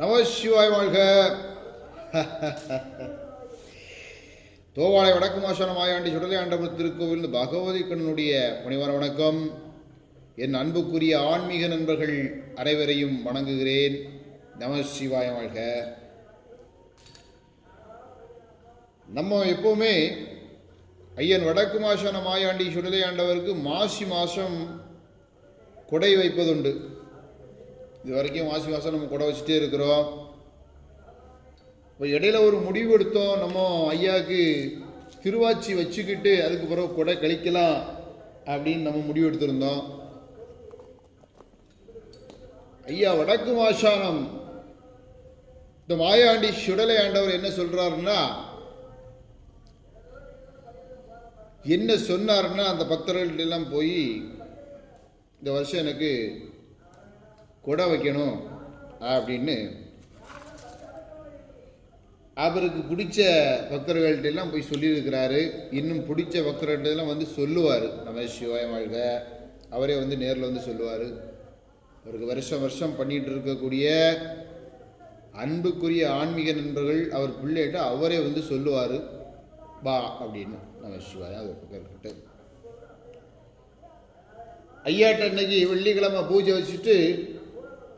நமசிவாய் வாழ்க. தோவாளை வடக்கு மாசான மாயாண்டி சுடலை ஆண்டவர் திருக்கோவில் பகவதி கண்ணனுடைய பணிவான வணக்கம். என் அன்புக்குரிய ஆன்மீக நண்பர்கள் அனைவரையும் வணங்குகிறேன். நமசிவாய் வாழ்க. நம்ம எப்போவுமே ஐயன் வடக்கு மாசான மாயாண்டி சுடலை ஆண்டவருக்கு மாசி மாதம் கொடை வைப்பதுண்டு. இது வரைக்கும் மாசி மாதம் நம்ம கூட வச்சுட்டே இருக்கிறோம். இப்போ இடையில ஒரு முடிவு எடுத்தோம். நம்ம ஐயாவுக்கு திருவாச்சி வச்சுக்கிட்டு அதுக்கு பிறகு கொடை கழிக்கலாம் அப்படின்னு நம்ம முடிவு எடுத்திருந்தோம். ஐயா வடக்கு மாசானம் இந்த மாயாண்டி சுடலை ஆண்டவர் என்ன சொல்றாருன்னா என்ன சொன்னாருன்னா அந்த பக்தர்கள்ட்ட எல்லாம் போய் இந்த வருஷம் எனக்கு கொடை வைக்கணும் அப்படின்னு அவருக்கு பிடிச்ச பக்தர்கள்ட்ட எல்லாம் போய் சொல்லியிருக்கிறாரு. இன்னும் பிடிச்ச பக்தர்கள்ட்டெல்லாம் வந்து சொல்லுவார். நம்ம சிவாய வாழ்க. அவரே வந்து நேரில் வந்து சொல்லுவார். அவருக்கு வருஷம் வருஷம் பண்ணிகிட்டு இருக்கக்கூடிய அன்புக்குரிய ஆன்மீக நண்பர்கள் அவர் பிள்ளைகிட்ட அவரே வந்து சொல்லுவார். பா அப்படின்னு நம்ம சிவாய அவர் பக்கர்கிட்ட ஐயாட்ட அன்னைக்கு வெள்ளிக்கிழமை பூஜை வச்சுட்டு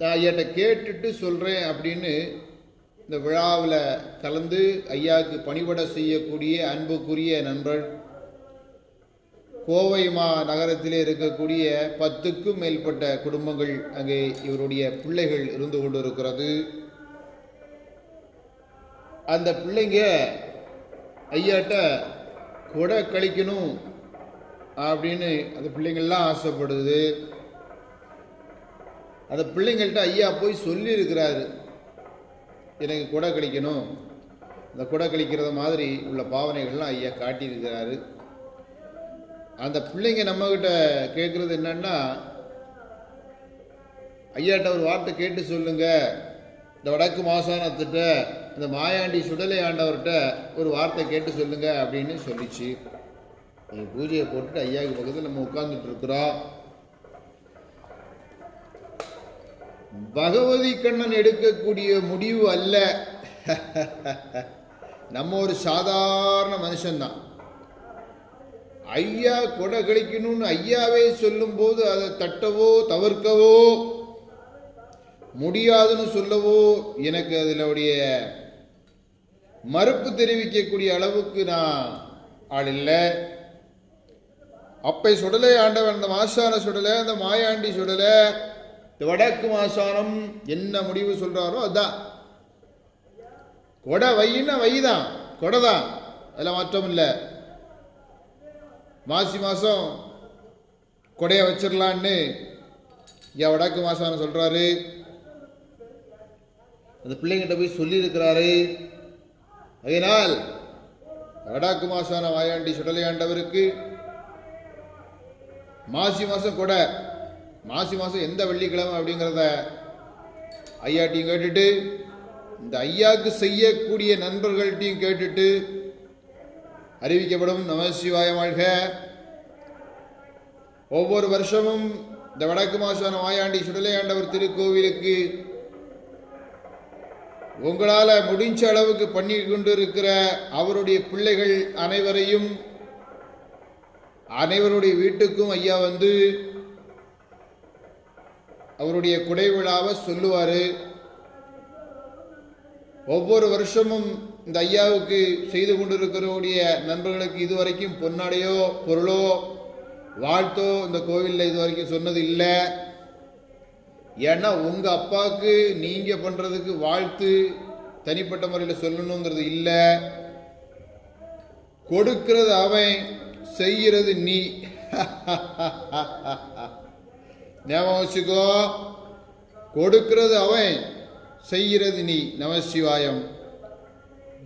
ஐயாட்ட கேட்டுட்டு சொல்கிறேன் அப்படின்னு இந்த விழாவில் கலந்து ஐயாவுக்கு பணிபட செய்யக்கூடிய அன்புக்குரிய நண்பர் கோவை மா நகரத்திலே இருக்கக்கூடிய பத்துக்கும் மேற்பட்ட குடும்பங்கள் அங்கே இவருடைய பிள்ளைகள் இருந்து கொண்டு இருக்கிறது அந்த பிள்ளைங்க ஐயாட்ட கொடை கழிக்கணும் அப்படின்னு அந்த பிள்ளைங்கள்லாம் ஆசைப்படுது. அந்த பிள்ளைங்கள்ட்ட ஐயா போய் சொல்லியிருக்கிறாரு. எனக்கு கொடை கழிக்கணும். அந்த கொடை கழிக்கிறத மாதிரி உள்ள பாவனைகள்லாம் ஐயா காட்டியிருக்கிறாரு. அந்த பிள்ளைங்க நம்மக்கிட்ட கேட்குறது என்னன்னா ஐயாட்ட ஒரு வார்த்தை கேட்டு சொல்லுங்க. இந்த வடக்கு மாசானத்திட்ட இந்த மாயாண்டி சுடலை ஆண்டவர்கிட்ட ஒரு வார்த்தை கேட்டு சொல்லுங்க அப்படின்னு சொல்லிச்சு. பூஜையை போட்டுட்டு ஐயாவுக்கு பக்கத்தில் நம்ம உட்காந்துட்டு இருக்கிறோம். பகவதி கண்ணன் எடுக்கக்கூடிய முடிவு அல்ல. நம்ம ஒரு சாதாரண மனுஷன்தான். ஐயா கொடை கழிக்கணும்னு ஐயாவே சொல்லும்போது அதை தட்டவோ தவிர்க்கவோ முடியாதுன்னு சொல்லவோ எனக்கு அதிலுடைய மறுப்பு தெரிவிக்கக்கூடிய அளவுக்கு நான் ஆள் இல்லை. அப்பை சுடலை ஆண்டவன் அந்த மாசான சுடலை அந்த மாயாண்டி சுடலை இந்த வடக்கு மாசானம் என்ன முடிவு சொல்கிறாரோ அதான். கொடை வையின்னா வைதான் கொடை தான் அதில் மாற்றம் இல்லை. மாசி மாதம் கொடையை வச்சிடலான்னு ஏன் வடக்கு மாசானம் சொல்கிறாரு அந்த பிள்ளைங்கிட்ட போய் சொல்லியிருக்கிறாரு. அதனால் வடக்கு மாசான வாயாண்டி சுடலையாண்டவருக்கு மாசி மாதம் கொடை. மாசி மாதம் எந்த வெள்ளிக்கிழமை அப்படிங்கிறத ஐயாட்டையும் கேட்டுட்டு இந்த ஐயாவுக்கு செய்யக்கூடிய நண்பர்கள்ட்டையும் கேட்டுட்டு அறிவிக்கப்படும் நமசிவாய வாழ்க. ஒவ்வொரு வருஷமும் இந்த வடக்கு மாசான மாயாண்டி சுடலையாண்டவர் திருக்கோவிலுக்கு உங்களால் முடிஞ்ச அளவுக்கு பண்ணி கொண்டு இருக்கிற அவருடைய பிள்ளைகள் அனைவரையும் அனைவருடைய வீட்டுக்கும் ஐயா வந்து அவருடைய குடை விழாவை சொல்லுவார். ஒவ்வொரு வருஷமும் இந்த ஐயாவுக்கு செய்து கொண்டிருக்கிறவருடைய நண்பர்களுக்கு இதுவரைக்கும் பொன்னாடையோ பொருளோ வாழ்த்தோ இந்த கோவிலில் இது வரைக்கும் சொன்னது இல்லை. ஏன்னா உங்கள் அப்பாவுக்கு நீங்கள் பண்ணுறதுக்கு வாழ்த்து தனிப்பட்ட முறையில் சொல்லணுங்கிறது இல்லை. கொடுக்கிறது அவன் செய்கிறது நீ. ஞாபகம் வச்சுக்கோ கொடுக்கிறது அவன் செய்கிறது நீ. நமசிவாயம்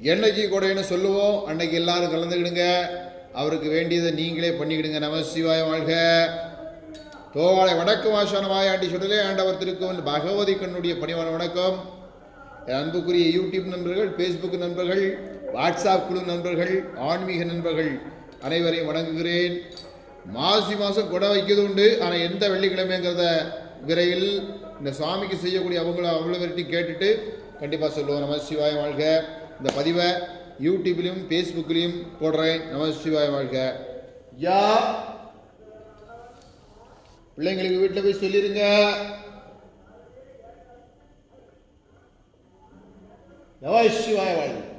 என்னைக்கு கொடைன்னு சொல்லுவோம். அன்னைக்கு எல்லாரும் கலந்துக்கிடுங்க. அவருக்கு வேண்டியதை நீங்களே பண்ணிக்கிடுங்க. நமசிவாயம் வாழ்க. தோவாளை வடக்கு வாசனமாய் ஆண்டி சுடலே. ஆண்டவர் திருக்கோவில் பகவதி கண்ணுடைய பணிவான வணக்கம். என் அன்புக்குரிய யூடியூப் நண்பர்கள் ஃபேஸ்புக் நண்பர்கள் வாட்ஸ்அப் குழு நண்பர்கள் ஆன்மீக நண்பர்கள் அனைவரையும் வணங்குகிறேன். மாசி மாதம் கொடை வைக்கிறது உண்டு. ஆனால் எந்த வெள்ளிக்கிழமைங்கிறத விரைவில் இந்த சுவாமிக்கு செய்யக்கூடிய அவங்கள அவ்வளோ வரைக்கும் கேட்டுட்டு கண்டிப்பாக சொல்லுவோம். நம சிவாய வாழ்க. இந்த பதிவை யூடியூப்லேயும் ஃபேஸ்புக்லேயும் போடுறேன். நம சிவாய வாழ்க. யா. பிள்ளைங்களுக்கு வீட்டில் போய் சொல்லிருங்க. நம சிவாய வாழ்க.